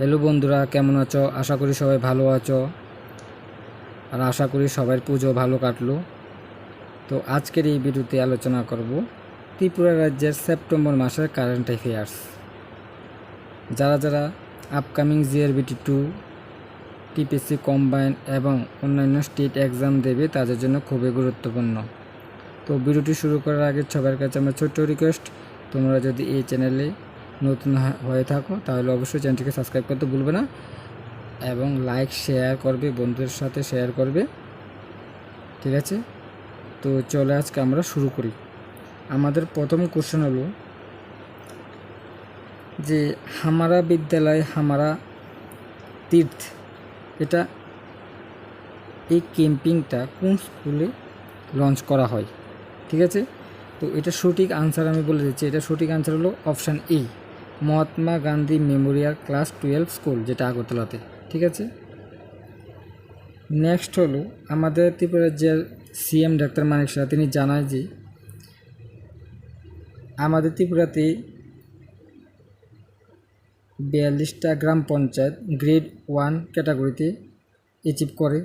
Hello বন্ধুরা, কেমন আছো? আশা করি সবাই ভালো আছো। আর আশা করি সবার পুজো ভালো কাটলো। তো আজকের এই ভিডিওতে আলোচনা করব ত্রিপুরা রাজ্যের সেপ্টেম্বর মাসের কারেন্ট অ্যাফেয়ার্স যারা যারা upcoming JRBT to TPC combine এবং অন্যান্য স্টেট এক্সাম দেবে, তাদের জন্য খুবই গুরুত্বপূর্ণ। তো ভিডিওটি শুরু করার আগে সবার কাছে আমার ছোট্ট রিকোয়েস্ট তোমরা যদি এই চ্যানেলে নতুন হয়ে থাকো, তাহলে অবশ্যই চ্যানেলটিকে সাবস্ক্রাইব করতে ভুলবে না এবং লাইক শেয়ার করবে, বন্ধুদের সাথে শেয়ার করবে। ঠিক আছে? তো চলে আজকে আমরা শুরু করি। আমাদের প্রথম কোশ্চেন হলো যে হামারা বিদ্যালয়, হামারা তীর্থ, এটা এই ক্যাম্পিংটা কোন স্কুলে লঞ্চ করা হয়? ঠিক আছে? তো এটা সঠিক আনসার আমি বলে দিচ্ছি। এটা সঠিক আনসার হলো option A Mahatma Gandhi memorial class twelve school, যেটা আগরতলাতে, ঠিক আছে? নেক্সট হলো আমাদের ত্রিপুরার যে সিএম ডাক্তার মানিক শাহ তিনি জানায় যে আমাদের ত্রিপুরাতে বিয়াল্লিশটা গ্রাম পঞ্চায়েত গ্রেড ওয়ান ক্যাটাগরিতে অ্যাচিভ করে।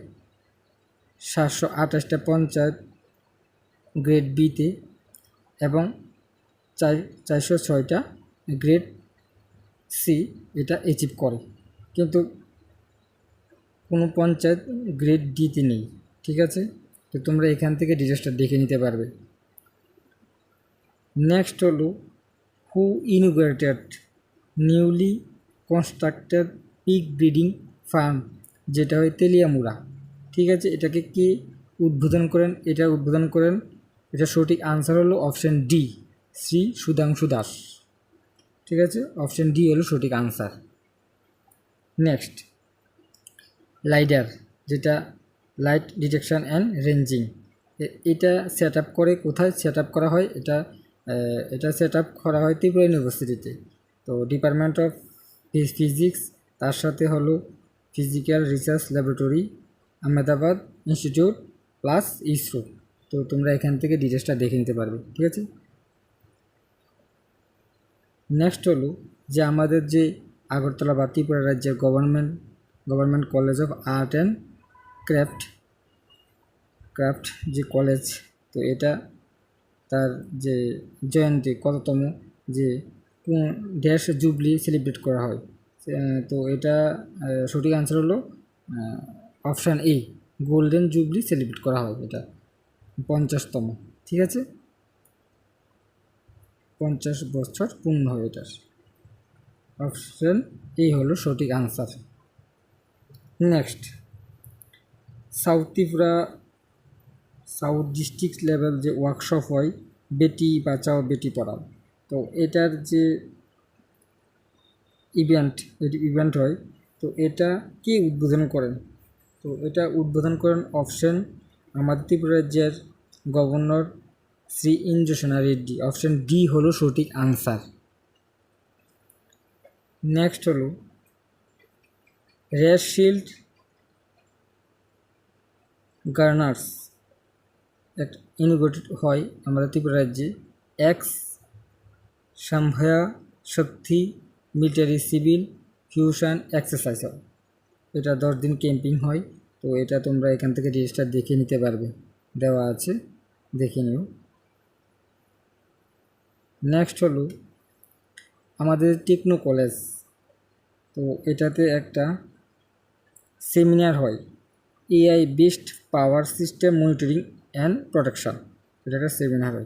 সাতশো আঠাশটা পঞ্চায়েত গ্রেড বিতে এবং চার, চারশো ছয়টা গ্রেড সি এটা অ্যাচিভ করে। কিন্তু কোনো পঞ্চায়েত গ্রেড ডিতে নেই, ঠিক আছে? তো তোমরা এখান থেকে ডিটেলসটা দেখে নিতে পারবে। নেক্সট হলো who inaugurated newly constructed pig breeding farm যেটা হয় তেলিয়ামুড়া, ঠিক আছে? এটাকে কে উদ্বোধন করেন? এটা উদ্বোধন করেন, এটা সঠিক আনসার হলো অপশান ডি শ্রী সুধাংশু দাস। ঠিক আছে? অপশান ডি হলো সঠিক আনসার নেক্সট লাইডার যেটা লাইট ডিটেকশন অ্যান্ড রেঞ্জিং এটা সেট করে কোথায় সেট করা হয়? এটা এটা সেট করা হয় ত্রিপুরা ইউনিভার্সিটিতে তো। ডিপার্টমেন্ট অফ ফিজিক্স তার সাথে হলো physical research laboratory Ahmedabad institute plus ISRO তো তোমরা এখান থেকে ডিটেলসটা দেখে নিতে পারবে। ঠিক আছে? নেক্সট হলো যে আমাদের যে আগরতলা বা ত্রিপুরা রাজ্যের government government college of art and craft craft যে কলেজ তো এটা তার যে জয়ন্তী কততম যে ড্যাশ জুবলি সেলিব্রেট করা হয়। তো এটা সঠিক আনসার হলো option A golden jubilee celebrate করা হয় এটা, পঞ্চাশতম, ঠিক আছে? পঞ্চাশ বছর পূর্ণ হয় এটার অপশন এই হলো সঠিক answer next south Tripura south district level যে ওয়ার্কশপ হয়, বেটি বাঁচাও, বেটি পড়াও। তো এটার যে ইভেন্ট এটি ইভেন্ট হয়, তো এটা কে উদ্বোধন করেন? তো এটা উদ্বোধন করেন অপশন আমাদের ত্রিপুরা রাজ্যের governor Shri Indrasena Reddy option D হলো সঠিক আনসার নেক্সট হলো রেড শিল্ড গার্নার্স এক ইনোভেটেড হয় আমাদের ত্রিপুরা রাজ্যে। Ex সম্ভয়া Shakti military civil fusion exercise হয়। এটা দশ দিন ক্যাম্পিং হয়, তো এটা তোমরা এখান থেকে রেজিস্টার দেখে নিতে পারবে। দেওয়া আছে, দেখে নিও। নেক্সট হলো আমাদের টেকনো কলেজ তো এটাতে একটা সেমিনার হয়। AI based power system monitoring and protection এটা একটা সেমিনার হয়।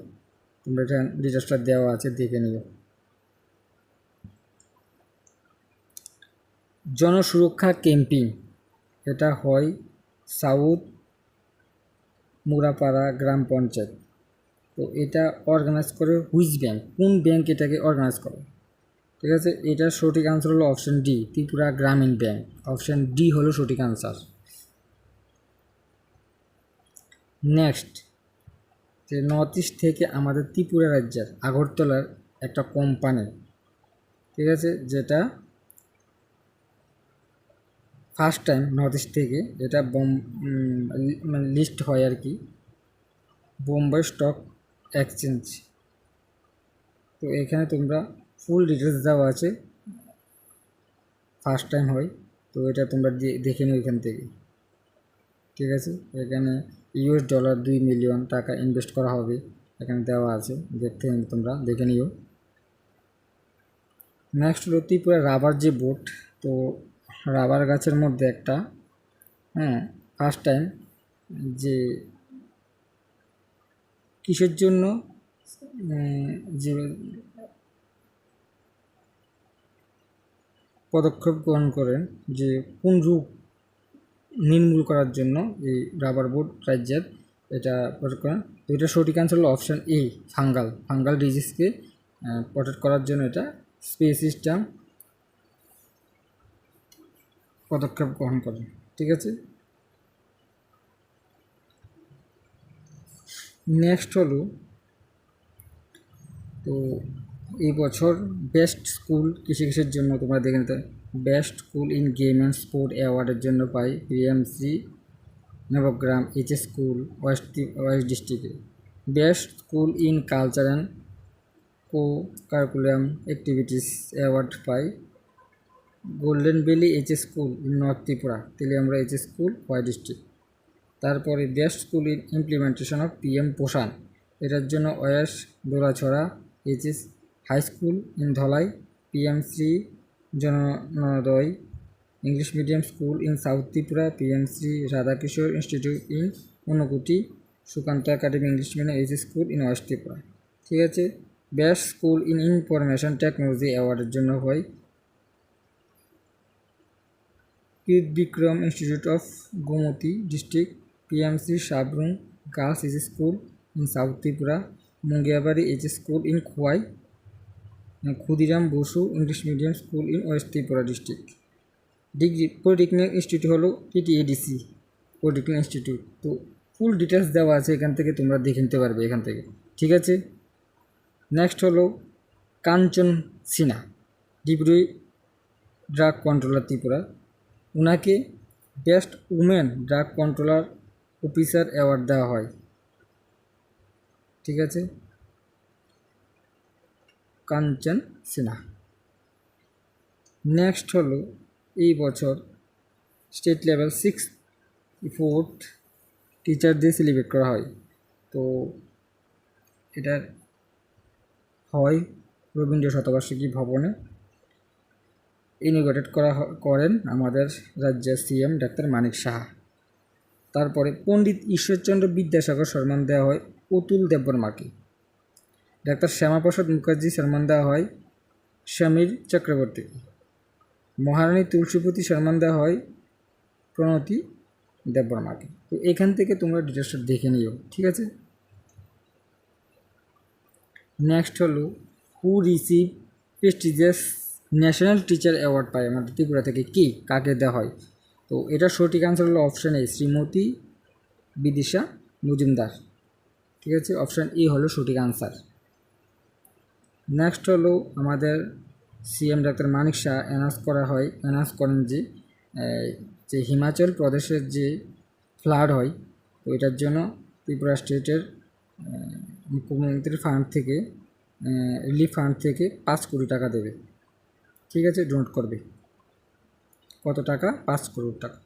তোমরা এটা ডিটেলসটা দেওয়া আছে, দেখে নিও। জনসুরক্ষা ক্যাম্পিং এটা হয় সাউথ মুরাপাড়া গ্রাম পঞ্চায়েত। তো এটা অর্গানাইজ করে হুইচ ব্যাংক কোন ব্যাংক এটাকে অর্গানাইজ করে? ঠিক আছে? এটার সঠিক আনসার হলো অপশন ডি ত্রিপুরা গ্রামীণ ব্যাংক অপশন ডি হলো সঠিক আনসার নেক্সট যে নর্থ ইস্ট থেকে আমাদের ত্রিপুরা রাজ্যের আগরতলার একটা কোম্পানি ঠিক আছে? যেটা ফার্স্ট টাইম নর্থ ইস্ট থেকে এটা বম মানে লিস্ট হয় আর কি। বোম্বাই স্টক এক্সচেঞ্জ তো এখানে তোমরা ফুল ডিটেলস দেওয়া আছে। ফার্স্ট টাইম হয়, তো এটা তোমরা দেখে নিও এখান থেকে। ঠিক আছে? এখানে ইউএস ডলার দুই মিলিয়ন টাকা ইনভেস্ট করা হবে, এখানে দেওয়া আছে। দেখতে তোমরা, দেখে নিও। নেক্সট হলো ত্রিপুরা রাবার যে বোট তো রাবার গাছের মধ্যে একটা হ্যাঁ ফার্স্ট টাইম যে কিসের জন্য? যে পদক্ষেপ গ্রহণ করেন, যে কোন রূপ নির্মূল করার জন্য এই রাবার বোর্ড রাজ্যের এটা করেন। তো এটা সঠিক অ্যান্সার হলো অপশান এ ফাঙ্গাল ফাঙ্গাল ডিজিজকে প্রটেক্ট করার জন্য এটা স্পেস সিস্টেম পদক্ষেপ গ্রহণ করে ঠিক আছে? নেক্সট হলো, তো এই বছর বেস্ট স্কুল কিসে কিসের জন্য তোমরা দেখে নিতে, best school in game and sport অ্যাওয়ার্ডের জন্য পাই PMC Nabagram H S school west west ডিস্ট্রিক্টে। Best school in culture and co curriculum activities award pi golden valley H S school in north Tripura Teliamura H S school Y district. তারপরে in implementation of PM Poshan এটার জন্য was Dolachhara HS high school in Dhalai PM Shri Jananodaya English medium school in south Tripura PM Shri Radhakishore institute in Unakoti Sukanta academy English medium HS school in west Tripura ঠিক আছে? Best school in information technology অ্যাওয়ার্ডের জন্য হয়। Kirit Bikram institute of Gomati district PMC Sabroom girls H school in south Tripura Mungiabari H school in Khowai Khudiram Basu English medium school in west Tripura district degree polytechnic institute হলো TTADC polytechnic institute তো full details দেওয়া আছে এখান থেকে, তোমরা দেখে নিতে পারবে এখান থেকে। ঠিক আছে? নেক্সট হলো Kanchan Sinha deputy drug controller Tripura ওনাকে best women drug controller officer award দেওয়া হয়। ঠিক আছে? কাঞ্চন সিনহা। নেক্সট হলো এই বছর state level six fourth teacher day celebrate করা হয়। তো এটার হয় রবীন্দ্র শতবার্ষিকী ভবনে। ইনোগ্রেটেড করা করেন আমাদের রাজ্যের সিএম ডাক্তার মানিক সাহা। তারপরে পণ্ডিত ঈশ্বরচন্দ্র বিদ্যাসাগর সম্মান দেওয়া হয় অতুল দেববর্মাকে। ডাক্তার শ্যামাপ্রসাদ মুখার্জি সম্মান দেওয়া হয় সমীর চক্রবর্তীকে। মহারানী তুলসীপতি সম্মান দেওয়া হয় প্রণতি দেববর্মাকে। তো এখান থেকে তোমরা ডিটেলসটা দেখে নিও, ঠিক আছে? নেক্সট হলো who receive prestigious national teacher award পায় আমাদের ত্রিপুরা থেকে কি? কাকে দেওয়া হয়? তো এটা সঠিক আনসার হলো অপশান এ শ্রীমতী বিদিশা মজুমদার। ঠিক আছে? অপশান ই হলো সঠিক আনসার নেক্সট হলো আমাদের CM doctor Manik Saha announce করা হয় অ্যানাউন্স করেন যে যে হিমাচল প্রদেশের যে ফ্লাড হয়, তো এটার জন্য ত্রিপুরা স্টেটের মুখ্যমন্ত্রীর ফান্ড থেকে রিলিফ ফান্ড থেকে পাঁচ কোটি টাকা দেবে। ঠিক আছে? ডোনেট করবে। কত টাকা? পাঁচ করোড় টাকা।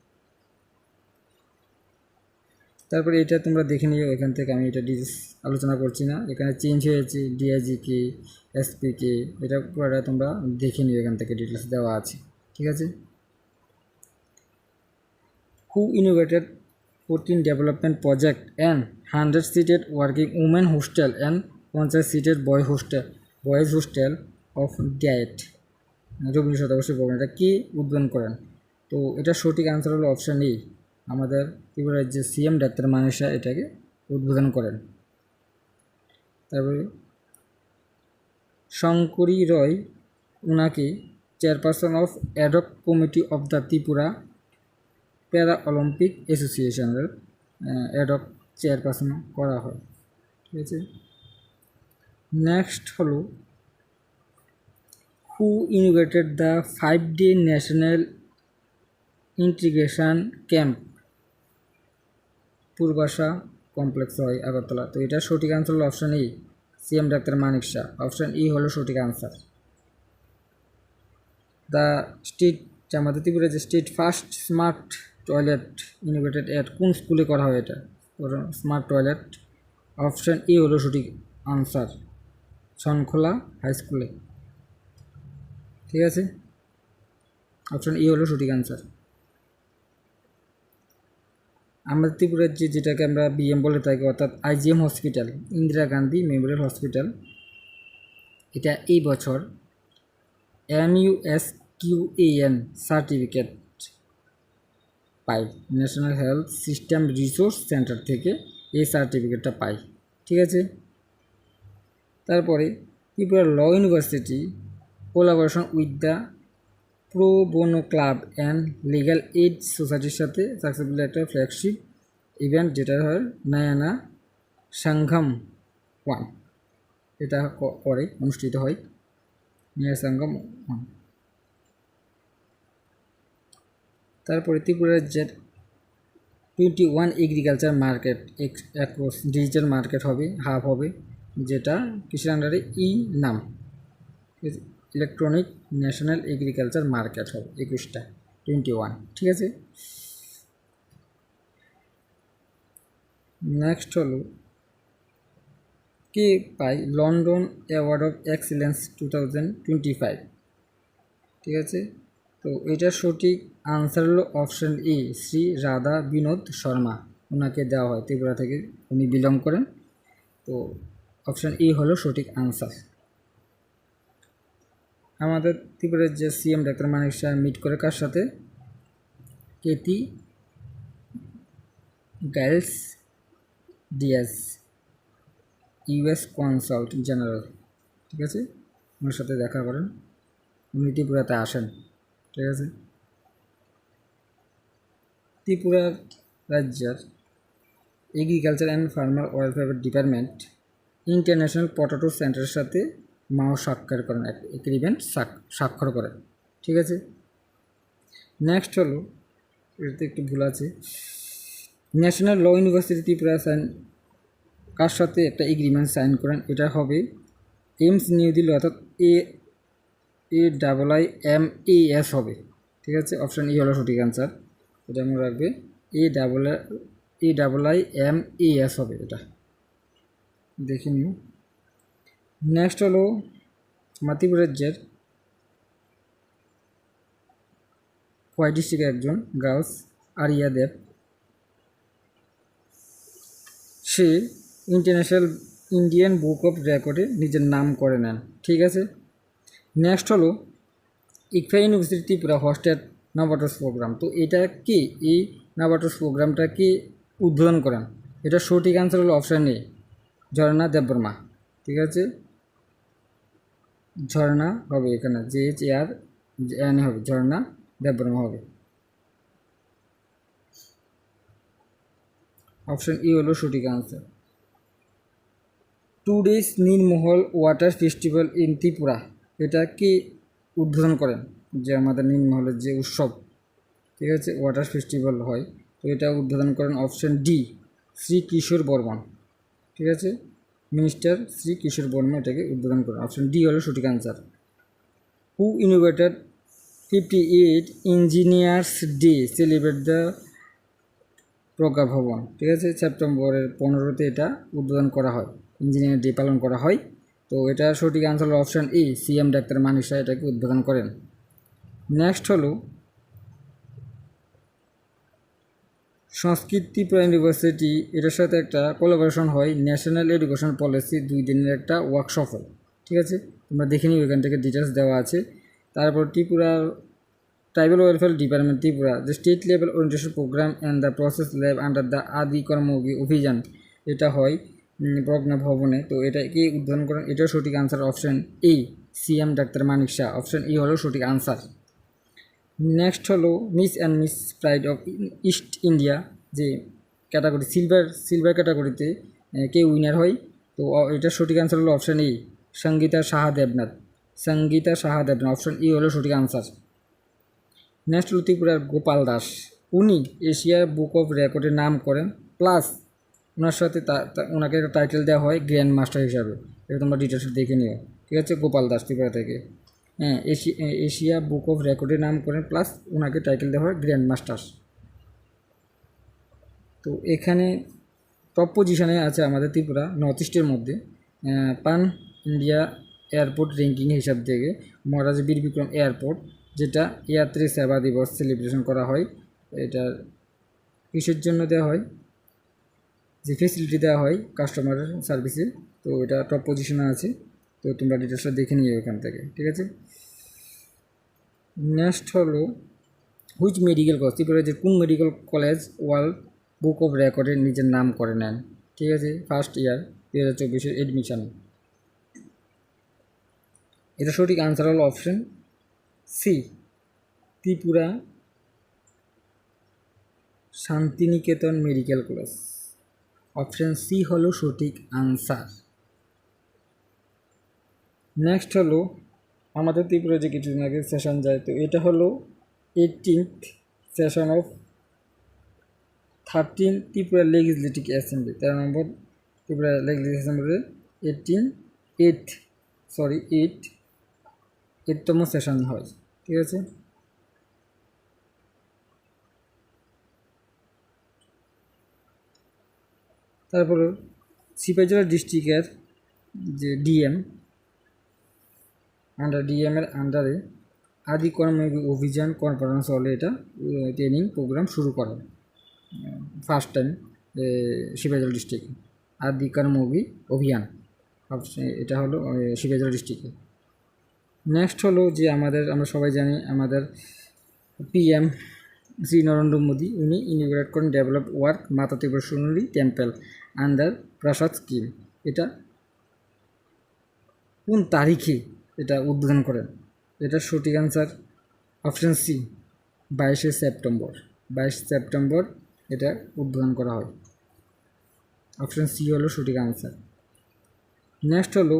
তারপরে এটা তোমরা দেখে নিও, এখান থেকে আমি এটা ডিটেলস আলোচনা করছি না। এখানে চেঞ্জ হয়েছে ডিআইজিকে এসপিকে এটা পুরোটা তোমরা দেখে নিও, এখান থেকে ডিটেলস দেওয়া আছে। ঠিক আছে? who innovated 14 development project and 100 seated working women hostel and 50 seated boy hostel boys hostel of diet Rabindra Shatabarshi Bhavan এটা কি উদ্বোধন করেন? তো এটা সঠিক আনসার হলো অপশান এই আমাদের ত্রিপুরা রাজ্যের সিএম ডাক্তার মানিসা এটাকে উদ্বোধন করেন। তারপরে শঙ্করী রয় ওনাকে chairperson of ad hoc committee of the Tripura para olympic অ্যাসোসিয়েশনের অ্যাডক চেয়ারপারসন করা হয়। ঠিক আছে? নেক্সট হলো who innovated the five day national integration camp Purbasha complex হয়, আগরতলা। তো এটা সঠিক আনসার হলো option E CM doctor Manik Saha. Option E হলো সঠিক আনসার দ্য যে আমাদের ত্রিপুরা যে state first smart toilet innovated at কোন স্কুলে করা হয় এটা? স্মার্ট টয়লেট অপশান এ হলো সঠিক আনসার ছনখোলা হাই স্কুলে ঠিক আছে? অপশান ই হলো সঠিক আনসার আমাদের ত্রিপুরার যে যেটাকে আমরা বিএম বলে থাকি অর্থাৎ IGM hospital Indira Gandhi memorial hospital এটা এই বছর এম ইউএস কিউএএন সার্টিফিকেট পাই national health system resource centre থেকে এই সার্টিফিকেটটা পাই ঠিক আছে? তারপরে Tripura law university collaboration with the pro bono club and legal aid সোসাইটির সাথে সাকসেসফুল একটা ফ্ল্যাগশিপ ইভেন্ট যেটা হয় নায়ানা সাংঘাম ওয়ান এটা করে অনুষ্ঠিত হয় নয়া সাংঘাম ওয়ান তারপরে ত্রিপুরা রাজ্যের twenty one agriculture market across digital market হবে হাব হবে, যেটা কৃষির আন্ডারে ই নাম। ইলেকট্রনিক ন্যাশনাল এগ্রিকালচার মার্কেট হবে, একুশটা টোয়েন্টি ওয়ান ঠিক আছে? নেক্সট হলো, কে পাই London award of excellence two thousand twenty five ঠিক আছে? তো এটার সঠিক আনসার হলো অপশন ই শ্রী রাধা বিনোদ শর্মা। ওনাকে দেওয়া হয় ত্রিপুরা থেকে, উনি বিলং করেন। তো অপশন ই হলো সঠিক আনসার। আমাদের ত্রিপুরার যে CM doctor Manik Saha meet করে কার সাথে? Katie Giles DS US consul general. ঠিক আছে? ওনার সাথে দেখা করেন। উনি ত্রিপুরাতে আসেন। ঠিক আছে? ত্রিপুরা রাজ্যের agriculture and farmer welfare department international potato সেন্টারের সাথে মাও স্বাক্ষর করেন এগ্রিমেন্ট স্বাক্ষর করেন। ঠিক আছে? নেক্সট হলো, এটাতে একটু ভুল আছে। National law university Tripura sign কার সাথে একটা এগ্রিমেন্ট সাইন করেন? এটা হবে এইমস নিউ দিল্লি অর্থাৎ A A double I M A S হবে। ঠিক আছে? অপশান ই হলো সঠিক অ্যান্সার এটা মনে রাখবে। A double A double I M A S হবে এটা। দেখে নিও। নেক্সট হলো মাতিপুর রাজ্যের কয় ডিস্ট্রিক্টের একজন গার্লস আরিয়া দেব। সে ইন্টারন্যাশনাল ইন্ডিয়ান বুক অফ রেকর্ডে নিজের নাম করে নেন, ঠিক আছে? নেক্সট হলো ইকফা ইউনিভার্সিটি ত্রিপুরা হোস্টেড নবাটস প্রোগ্রাম তো এটা কি? এই নবাটস প্রোগ্রামটা কি উদ্বোধন করেন? এটা সঠিক আনসার হলো অপশান এ ঝর্ণা দেববর্মা ঠিক আছে? ঝর্ণা হবে এখানে জে এইচ আর এন হবে, ঝর্ণা দেববর্মা হবে। অপশন ই হলো সঠিক answer two days Neermahal water festival in Tripura এটা কি উদ্বোধন করেন? যে আমাদের নীলমহলের যে উৎসব, ঠিক আছে ওয়াটার ফেস্টিভ্যাল হয়, তো এটা উদ্বোধন করেন অপশন ডি শ্রী কিশোর বর্মন, ঠিক আছে? মিনিস্টার শ্রী কিশোর বর্মা এটাকে উদ্বোধন করেন। অপশন ডি হলো সঠিক answer who innovated fifty eight engineers day celebrate the Pragya Bhavan ঠিক আছে? সেপ্টেম্বরের পনেরোতে এটা উদ্বোধন করা হয়। ইঞ্জিনিয়ার ডে পালন করা হয়। তো এটা সঠিক আনসার হলো option E CM doctor Manik Saha এটাকে উদ্বোধন করেন। নেক্সট হলো সংস্কৃত ত্রিপুরা ইউনিভার্সিটি, এটার সাথে একটা কোলাবোরেশন হয়। ন্যাশনাল এডুকেশন পলিসি দুই দিনের একটা ওয়ার্কশপ হয়। ঠিক আছে? তোমরা দেখে নিও, এখান থেকে ডিটেলস দেওয়া আছে। তারপর ত্রিপুরার tribal welfare department Tripura the state level orientation programme and the process lab under the Adi Karmayogi Abhiyan এটা হয় প্রজ্ঞা ভবনে। তো এটা কি উদ্বোধন করেন এটাও সঠিক answer option E CM doctor Manik Saha. Option E হলো সঠিক আনসার নেক্সট হলো Miss and Miss pride of east India, যে ক্যাটাগরি, সিলভার সিলভার ক্যাটাগরিতে কে উইনার হয়। তো এটার সঠিক আনসার হলো option E Sangita Saha Debnath. Sangita Saha Debnath option E হলো সঠিক আনসার নেক্সট হলো ত্রিপুরার গোপাল দাস। উনি এশিয়া বুক অফ রেকর্ডের নাম করেন, প্লাস ওনার সাথে ওনাকে একটা টাইটেল দেওয়া হয় গ্র্যান্ড মাস্টার হিসাবে। এটা তোমরা ডিটেলস দেখে নিও। ঠিক আছে? গোপাল দাস ত্রিপুরা থেকে। এ- এশিয়া বুক অফ রেকর্ডে নাম করেন, প্লাস ওনাকে টাইটেল দেওয়া হয় গ্র্যান্ড মাস্টার্স। তো এখানে টপ পজিশনে আছে আমাদের ত্রিপুরা নর্থ ইস্টের মধ্যে। পান ইন্ডিয়া এয়ারপোর্ট র্যাঙ্কিং হিসাব থেকে মহারাজ বীর বিক্রম এয়ারপোর্ট যেটা ইয়াত্রী সেবা দিবস সেলিব্রেশন করা হয়, এটা কিসের জন্য দেওয়া হয়? যে ফেসিলিটি দেওয়া হয় কাস্টমার সার্ভিসে তো এটা টপ পজিশনে আছে। তো তোমরা ডিটেলসটা দেখে নিও এখান থেকে, ঠিক আছে? নেক্সট হলো হুইচ মেডিকেল কলেজ ত্রিপুরা যে কোন medical college world book of রেকর্ডে নিজের নাম করে নেন? ঠিক আছে? ফার্স্ট ইয়ার দু হাজার চব্বিশের এডমিশন এটা সঠিক আনসার হল option C Tripura Santiniketan medical college option C হলো সঠিক আনসার নেক্সট হলো, আমাদের ত্রিপুরা যে কিছুদিন আগে সেশন যায়, তো এটা হলো eighteenth session of thirteen Tripura legislative assembly তেরো নম্বর ত্রিপুরা লেজিসলেটিভ অ্যাসেম্বলির এইটিন এইট সরি এইট এইটতম সেশন হয়, ঠিক আছে? তারপরে সিপাহীজলা ডিস্ট্রিক্টের যে ডিএম আন্ডার ডিএমের আন্ডারে আদি কর্মযোগী অভিযান কনফারেন্স হলে এটা ট্রেনিং প্রোগ্রাম শুরু করে ফার্স্ট টাইম শিবাজল ডিস্ট্রিক্টে আদি কর্মযোগী অভিযান এটা হলো শিবাজল ডিস্ট্রিক্টে নেক্সট হলো যে আমাদের, আমরা সবাই জানি আমাদের পিএম শ্রী নরেন্দ্র মোদী, উনি ইনিগ্রেট করেন ডেভেলপ ওয়ার্ক মাতা Tripura Sundari temple under PRASAD scheme এটা কোন তারিখে এটা উদ্বোধন করেন। এটা সঠিক আনসার অপশন সি বাইশে সেপ্টেম্বর। বাইশ সেপ্টেম্বর এটা উদ্বোধন করা হয়। অপশন সি হলো সঠিক আনসার নেক্সট হলো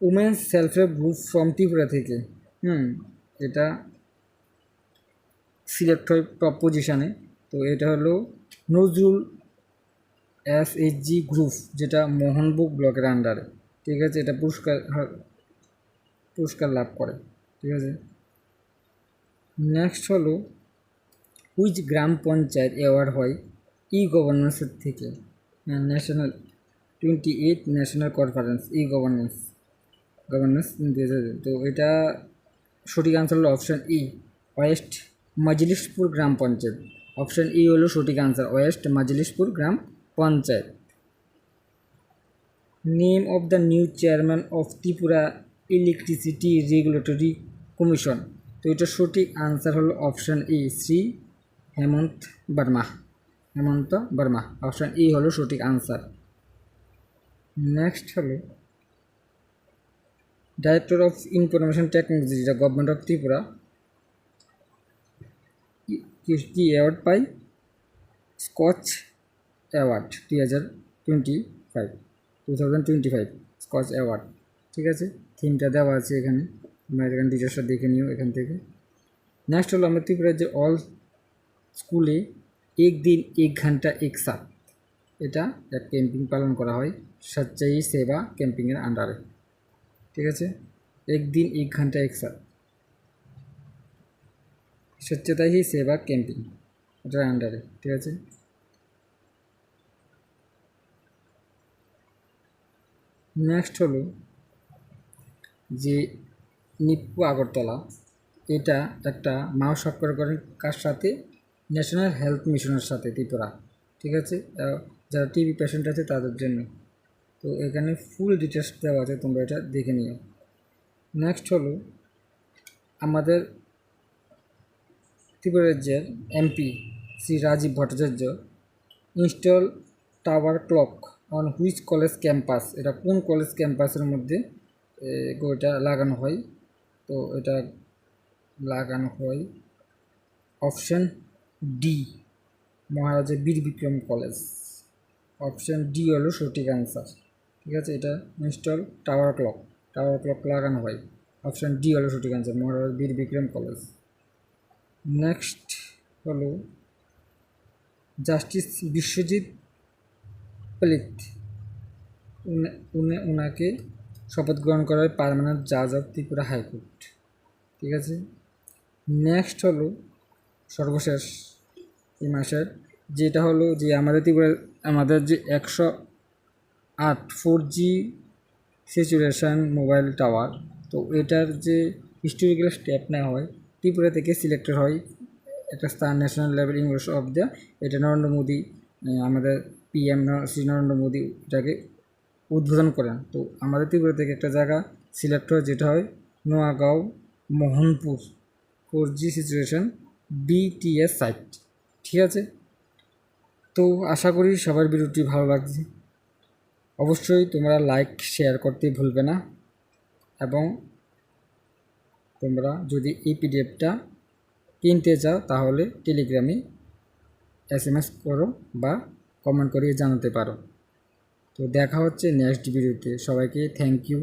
women's self help group from Tripura থেকে, হুম, এটা সিলেক্ট হয় টপ পজিশানে তো এটা হলো Nazrul S H G group যেটা মোহনবুক ব্লকের আন্ডারে ঠিক আছে, এটা পুরস্কার পুরস্কার লাভ করে, ঠিক আছে? নেক্সট হলো হুইচ গ্রাম পঞ্চায়েত অ্যাওয়ার্ড হয় ই গভর্নেন্সের থেকে? National twenty eight national conference e governance governance তো এটা সঠিক আনসার হলো অপশান ই ওয়েস্ট মজলিশপুর গ্রাম পঞ্চায়েত। অপশান ই হলো সঠিক answer west Majlishpur gram panchayat. Name of the new chairman of Tripura electricity regulatory commission. তো এটা সঠিক আনসার হলো option A Shri Hemanta Barma. Hemanta Barma, option E হলো সঠিক আনসার। নেক্সট হলো director of information technology যেটা গভর্নমেন্ট অফ ত্রিপুরা। কি award পাই স্কচ অ্যাওয়ার্ড দুই হাজার twenty five two thousand twenty five scotch award ঠিক আছে? থিমটা দেওয়া আছে এখানে। তোমরা এখানে ডিটেলসটা দেখে নিও এখান থেকে। নেক্সট হলো আমরা ত্রিপুরার যে অল স্কুলে এক দিন এক ঘণ্টা এক সাথ এটা এক ক্যাম্পিং পালন করা হয় সচ্চাই সেবা ক্যাম্পিংয়ের আন্ডারে ঠিক আছে? একদিন এক ঘণ্টা এক সাথ স্বচ্ছতা হি সেবা ক্যাম্পিং এটার আন্ডারে ঠিক আছে? নেক্সট হলো যে নিপ্পু আগরতলা, এটা একটা মাও স্বাক্ষর করেন কার সাথে? ন্যাশনাল হেলথ মিশনের সাথে, ত্রিপুরা। ঠিক আছে? যারা টিবি পেশেন্ট আছে, তাদের জন্য। তো এখানে ফুল ডিটেলস দেওয়া আছে, তোমরা এটা দেখে নিও। নেক্সট হলো, আমাদের ত্রিপুরা রাজ্যের MP Shri Rajib Bhattacharya install tower clock on which college campus এটা কোন কলেজ ক্যাম্পাসের মধ্যে এটা লাগানো হয়। তো এটা লাগানো হয় অপশন ডি, মহারাজা Bir Bikram college. Option D হলো সঠিক আনসার ঠিক আছে? এটা install tower clock tower clock লাগানো হয়। অপশন ডি হলো সঠিক answer Maharaja Bir Bikram college. Next হলো জাস্টিস বিশ্বজিৎ পলিত উনি ওনাকে শপথ গ্রহণ করা হয় পার্মানেন্ট জাজ অফ ত্রিপুরা হাইকোর্ট। ঠিক আছে? নেক্সট হলো সর্বশেষ এই মাসের, যেটা হলো যে আমাদের ত্রিপুরা, আমাদের যে একশো আট four G situation mobile tower তো এটার যে হিস্টোরিক্যাল স্টেপ নেওয়া হয়, ত্রিপুরা থেকে সিলেক্টেড হয় একটা স্থান national level English of the এটা নরেন্দ্র মোদী আমাদের পিএম শ্রী নরেন্দ্র মোদী এটাকে উদ্বোধন করেন। তো আমাদের ত্রিপুরা থেকে একটা জায়গা সিলেক্ট হয়, যেটা হয় Noagaon Mohanpur. Four G situation BTS site ঠিক আছে? তো আশা করি সবার ভিডিওটি ভালো লাগছে। অবশ্যই তোমরা লাইক শেয়ার করতে ভুলবে না। এবং তোমরা যদি এই পিডিএফটা কিনতে চাও, তাহলে টেলিগ্রামে এস এম এস করো বা কমেন্ট করে জানাতে পারো। তো দেখা হচ্ছে নেক্সট ভিডিওতে সবাইকে থ্যাংক ইউ